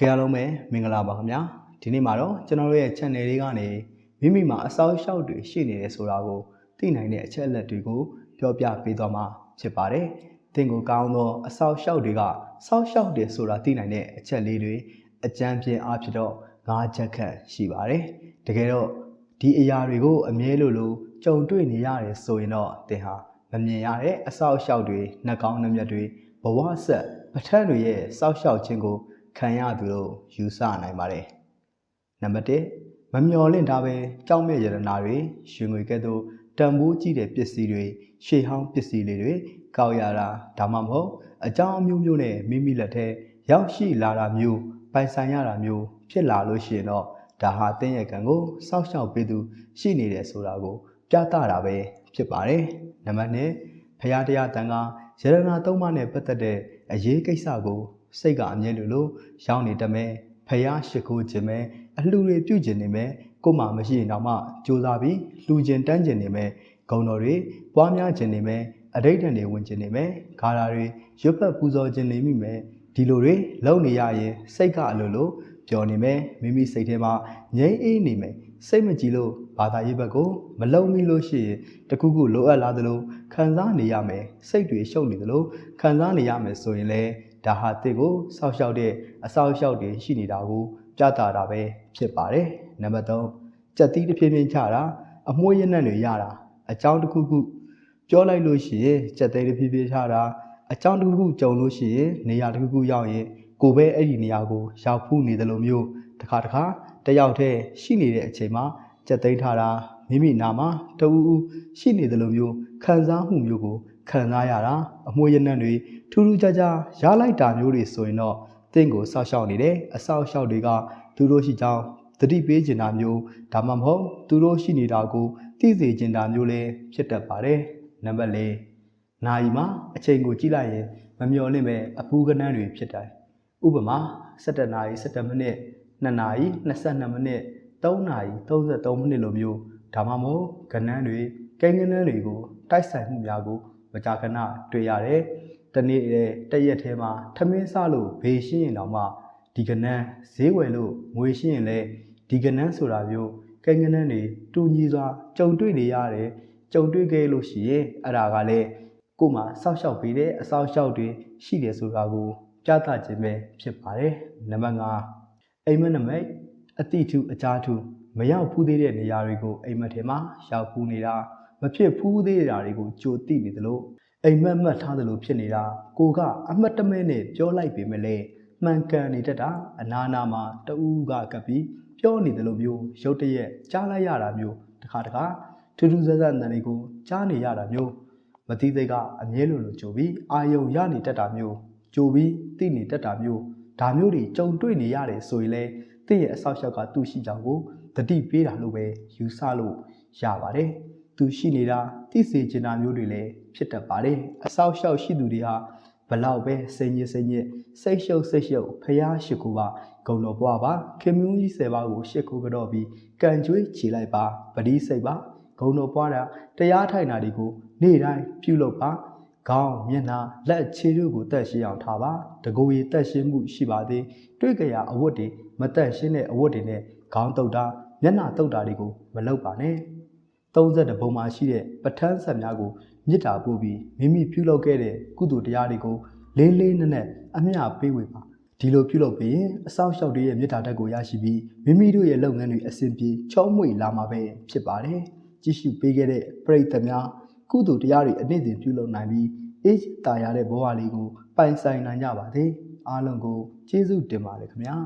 ကဲအားလုံးပဲမင်္ဂလာပါခင်ဗျာဒီနေ့မှာတော့ကျွန်တော်တို့ရဲ့ channel လေးကနေမိမိမှာအစောအရှောက်တွေရှိနေတယ်ဆိုတာကိုသိနိုင်တဲ့အချက်အလက်တွေကိုပြောပြပေးသွားမှာဖြစ်ပါတယ်သင်ကိုကောင်းသောအစောအရှောက်တွေကစောက်ရှောက်တယ်ဆိုတာသိနိုင်တဲ့အချက်လေးတွေအကြံပြင်းအားဖြင့်တော့၅ချက်ခန့်ရှိပါတယ်တကယ်တော့ဒီအရာတွေကိုအမြဲလိုလိုကြုံတွေ့နေရတယ်ဆိုရင်တော့သင်ဟာမမြင်ရတဲ့အစောက်အရှောက်တွေနှက်ကောင်းနှမျက်တွေဘဝဆက်ပဋ္ဌာန်းတွေရဲ့စောက်ရှောက်ခြင်းကို ခံရသူလို့ယူဆနိုင်ပါတယ်။နံပါတ်1မမျော်လင့်တာပဲကြောက်မဲ့ရတနာတွေရှင်ငွေကဲ့သို့တန်ဖိုးကြီးတဲ့ပစ္စည်းတွေရှေးဟောင်းပစ္စည်းလေးတွေကောက်ရတာဒါမှမဟုတ်အကြောင်းအမျိုးမျိုးနဲ့မိမိလက်ထဲရောက်ရှိလာတာမျိုးပိုင်ဆိုင်ရတာမျိုးဖြစ်လာလို့ရှိရင်တော့ဒါဟာတင်းရဲ့ကံကိုစောက်ရှောက်ပေးသူရှိနေတယ်ဆိုတာကိုပြသတာပဲဖြစ်ပါတယ်။နံပါတ်2ဖရာတရားတန်ကရတနာသုံးပါးနဲ့ပတ်သက်တဲ့အရေးကိစ္စကို စိတ်ကအမြဲလိုလိုရောင်းနေတမယ်ဖះရှိခိုးခြင်းပဲအလှူတွေပြုကျင်နေမယ်ကိုမှမရှိရင်တော့မှစူးစားပြီးလှူကျင်တန်းကျင်နေမယ်ဂုံတော်တွေပွားများကျင်နေမယ်အဋိဋ္ဌံတွေဝင်ကျင်နေမယ်ဂါရာတွေရွတ်ဖက်ပူဇော်ခြင်းနေမိမယ်ဒီလိုတွေလုံနေရရင်စိတ်ကအလိုလိုပျော်နေမယ်မိမိစိတ်ထဲမှာငြိမ်းအေးနေမယ်စိတ်မကြည်လို့ဘာသာရေးဘက်ကိုမလုံမိလို့ရှိရင်တခုခုလိုအပ်လာသလိုခံစားနေရမယ်စိတ်တွေရှုပ်နေသလိုခံစားနေရမယ်ဆိုရင်လည်း ဒါဟာတင့်ကိုစောက်ရှောက်တဲ့အစောက်ရှောက်တွေရှိနေတာကိုပြသတာပဲဖြစ်ပါတယ်နံပါတ်3ကြက်သီးတစ်ဖြည်းဖြည်းချတာအမွှေးရနံ့တွေရတာအကြောင်းတစ်ခုခုပြောလိုက်လို့ရှိရင်ကြက်သေးတစ်ဖြည်းဖြည်းချတာအကြောင်းတစ်ခုခုကြုံလို့ရှိရင်နေရာတစ်ခုခုရောက်ရင်ကိုပဲအဲ့ဒီနေရာကိုရောက်ဖူးနေတယ်လို့မျိုးတစ်ခါတစ်ခါတယောက်တည်းရှိနေတဲ့အချိန်မှာကြက်သိမ်းထားတာမိမိနာမှာတူဦးဦးရှိနေတယ်လို့မျိုးခံစားမှုမျိုးကို ခံစားရတာအမွှေးရနံ့တွေထူးထူးခြားခြားရလိုက်တာမျိုးတွေဆိုရင်တော့တင့်ကိုစောက်ရှောက်နေတယ်အဆောက်အရှောက်တွေကသူတို့ရှိကြောင်းတတိပေးကျင်တာမျိုးဒါမှမဟုတ်သူတို့ရှိနေတာကိုသိစေကျင်တာမျိုးလည်းဖြစ်တတ်ပါတယ်နံပါတ်၄နာယီမှာအချိန်ကိုကြည့်လိုက်ရင်မမျော်လင့်ပဲအပူကနန်းတွေဖြစ်တယ်ဥပမာ17နာရီ17မိနစ်2နာရီ22မိနစ်3နာရီ33မိနစ်လိုမျိုးဒါမှမဟုတ်ကနန်းတွေကိန်းကနန်းတွေကိုတိုက်ဆိုင်မှုများကို မကြာခဏတွေ့ရတယ်တနေ့တရက်ထဲမှာထမင်းစားလို့ဘေးရှင်းရင်တော့မှဒီကနန်းဈေးဝယ်လို့ငွေရှင်းရင်လည်းဒီကနန်းဆိုတာမျိုးကိန်းကနန်းတွေတူညီစွာကြုံတွေ့နေရတယ်ကြုံတွေ့ခဲ့လို့ရှိရင်အဲ့ဒါကလည်းကို့မှာစောက်ရှောက်ပေးတဲ့အစောက်ရှောက်တွေရှိတယ်ဆိုတာကိုပြသခြင်းပဲဖြစ်ပါတယ်နံပါတ်5အိမ်မက်နမိတ်အတိထုအကြထုမရောက်ဖူးသေးတဲ့နေရာတွေကိုအိမ်မက်ထဲမှာရောက်ဖူးနေတာ မဖြစ်ဖူးသေးတာတွေကိုကြိုသိနေသလိုအိမ်မက်မှတ်ထားသလိုဖြစ်နေတာကိုကအမတ်တမဲနဲ့ပြောလိုက်ပေမဲ့လည်းမှန်ကန်နေတတ်တာအနာနာမှာတူးကကပ်ပြီးပြောနေသလိုမျိုးရုတ်တရက်ကြားလိုက်ရတာမျိုးတခါတခါထူးထူးဆန်းဆန်းတန်တွေကိုကြားနေရတာမျိုးမတိသိကအမြဲလိုလိုကြိုပြီးအာယုံရနေတတ်တာမျိုးကြိုပြီးသိနေတတ်တာမျိုးဒါမျိုးတွေကြုံတွေ့နေရတယ်ဆိုရင်လည်းတင့်ရဲ့အဆောက်အအုံကသူ့ရှိကြောင်ကိုတတိပေးတာလို့ပဲယူဆလို့ရပါတယ် သူရှိနေတာသိစေချင်တာမျိုးတွေလည်းဖြစ်တတ်ပါတယ်အဆောက်အအုံရှိသူတွေဟာဘလောက်ပဲစိတ်ညစ်စိတ်ညစ်စိတ်ရှုပ်စိတ်ရှုပ်ဖျားရှိခိုးပါဂုံတော်ပွားပါခင်မူးကြီးဆယ်ပါးကိုရှစ်ခိုးကြော့ပြီးကံကြွေးခြေလိုက်ပါပတိစိတ်ပါဂုံတော်ပွားတာတရားထိုင်တာတွေကိုနေ့တိုင်းပြုလုပ်ပါခေါင်းမျက်နှာလက်ခြေတို့ကိုတက်ရှင်းအောင်ထားပါတကူရီတက်ရှင်းမှုရှိပါသေးတွေ့ကြရအဝတ်တွေမတက်ရှင်းတဲ့အဝတ်တွေနဲ့ခေါင်းတုပ်တာမျက်နှာတုပ်တာတွေကိုမလုပ်ပါနဲ့ 30ဘုံမှာရှိတဲ့ပဋ္ဌာန်းဆက်များကိုမေတ္တာပို့ပြီးမိမိပြုလုပ်ခဲ့တဲ့ကုသိုလ်တရားတွေကိုလေးလေးနက်နက်အမျှပေးဝေပါဒီလိုပြုလုပ်ပြီးရင်အဆောက်အအုံတွေရဲ့မေတ္တာဓာတ်ကိုရရှိပြီးမိမိတို့ရဲ့လုပ်ငန်းတွေအဆင်ပြေချောမွေ့လာမှာပဲဖြစ်ပါတယ်ကြည့်ရှုပေးခဲ့တဲ့ပရိသတ်များကုသိုလ်တရားတွေအနည်းစဉ်ပြုလုပ်နိုင်ပြီးအေးတာရတဲ့ဘဝလေးကိုပိုင်ဆိုင်နိုင်ကြပါစေအားလုံးကိုကျေးဇူးတင်ပါတယ်ခင်ဗျာ